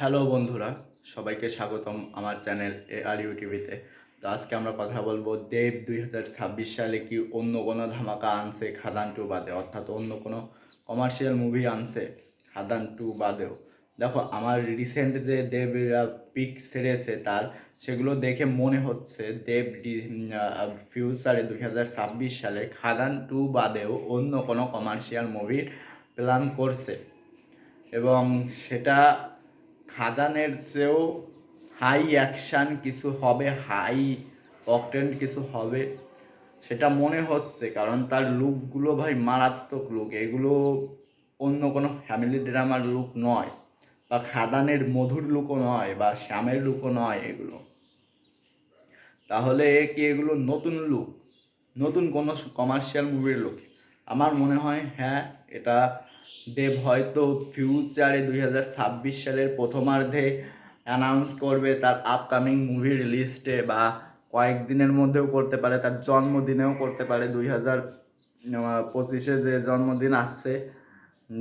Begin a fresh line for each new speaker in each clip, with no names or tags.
Hello বন্ধুরা, সবাইকে স্বাগতম আমার চ্যানেল এ আর টিভিতে। তো আজকে আমরা কথা বলব দেব দুই হাজার ছাব্বিশ সালে কি অন্য কোনো ধামাকা আনছে খাদান টু বাদে অর্থাৎ অন্য কোনো কমার্শিয়াল মুভি আনছে খাদান টু বাদেও। দেখো, আমার রিসেন্ট যে দেব পিক ছেড়েছে তার, সেগুলো দেখে মনে হচ্ছে দেব ফিউচারে দুই হাজার ছাব্বিশ সালে খাদান টু বাদেও অন্য কোনো কমার্শিয়াল মুভির প্ল্যান করছে। এবং সেটা খাদানের চেয়েও হাই অ্যাকশান কিছু হবে হাই অকটেন কিছু হবে, সেটা মনে হচ্ছে। কারণ তার লুকগুলো ভাই মারাত্মক লুক এগুলো অন্য কোনো ফ্যামিলি ড্রামার লুক নয়, বা খাদানের মধুর লুকও নয়, বা শ্যামের লুকও নয় এগুলো। তাহলে এ কি এগুলো নতুন লুক নতুন কোনো কমার্শিয়াল মুভির লুক আমার মনে হয় হ্যাঁ এটা দেব হয়তো ফিউচারে দুই হাজার ছাব্বিশ সালের প্রথমার্ধে অ্যানাউন্স করবে তার আপকামিং মুভি রিলিজডে বা কয়েকদিনের মধ্যেও করতে পারে, তার জন্মদিনেও করতে পারে দুই হাজার পঁচিশে যে জন্মদিন আসছে,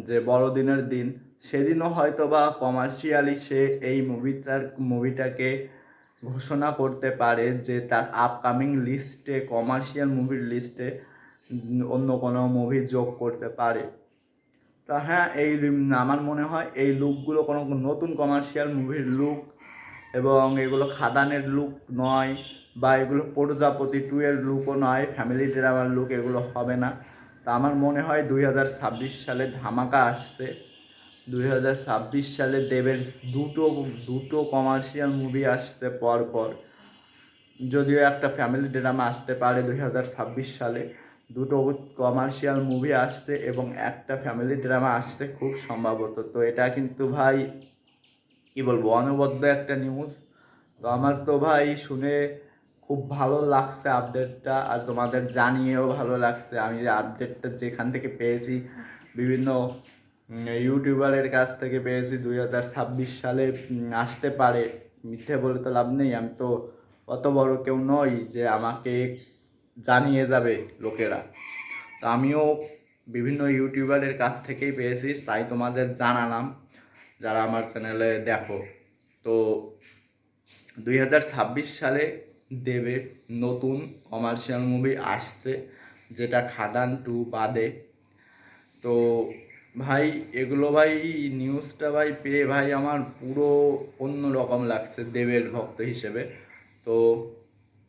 যে বড়দিনের দিন। সেদিনও হয়তো বা কমার্শিয়ালি সে এই মুভিটার মুভিটাকে ঘোষণা করতে পারে যে তার আপকামিং লিস্টে কমার্শিয়াল মুভির লিস্টে অন্য কোনো মুভি যোগ করতে পারে। তা হ্যাঁ এই আমার মনে হয় এই লুকগুলো কোনো নতুন কমার্শিয়াল মুভির লুক এবং এগুলো খাদানের লুক নয় বা এগুলো প্রজাপতি টু এর লুকও নয় ফ্যামিলি ড্রামার লুক এগুলো হবে না। তা আমার মনে হয় দুই হাজার ছাব্বিশ সালে ধামাকা আসছে। দুই সালে দেবের দুটো দুটো কমার্শিয়াল মুভি আসতে পর পর যদিও একটা ফ্যামিলি ড্রামা আসতে পারে দুই হাজার ছাব্বিশ সালে। দুটো কমার্শিয়াল মুভি আসতে এবং একটা ফ্যামিলি ড্রামা আসতে খুব সম্ভবত। তো এটা কিন্তু ভাই, কী বলব, অনবদ্য একটা নিউজ তো আমার তো ভাই শুনে খুব ভালো লাগছে আপডেটটা আর তোমাদের জানিয়েও ভালো লাগছে। আমি যে আপডেটটা যেখান থেকে পেয়েছি, বিভিন্ন ইউটিউবারের কাছ থেকে পেয়েছি, দুই হাজার ছাব্বিশ সালে আসতে পারে, মিথ্যে বলে তো লাভ নেই। আমি তো অত বড় কেউ নই যে আমাকে জানিয়ে যাবে লোকেরা। তো আমিও বিভিন্ন ইউটিউবারের কাছ থেকেই পেয়েছি, তাই তোমাদের জানালাম, যারা আমার চ্যানেলে দেখো। তো দুই হাজার ছাব্বিশ সালে দেবে নতুন কমার্শিয়াল মুভি আসছে, যেটা খাদান টু বাদে। তো ভাই, এগুলো ভাই নিউজটা ভাই পেয়ে ভাই আমার পুরো অন্য রকম লাগছে দেবের ভক্ত হিসেবে। তো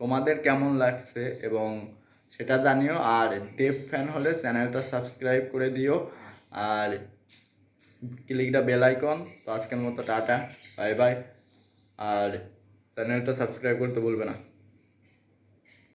তোমাদের কেমন লাগছে এবং সেটা জানিও। আর দেব ফ্যান হলে চ্যানেলটা সাবস্ক্রাইব করে দিও। আর ক্লিকটা বেল আইকন তো আজকের মতো টাটা বাই বাই আর চ্যানেলটা সাবস্ক্রাইব করতে ভুলবে না।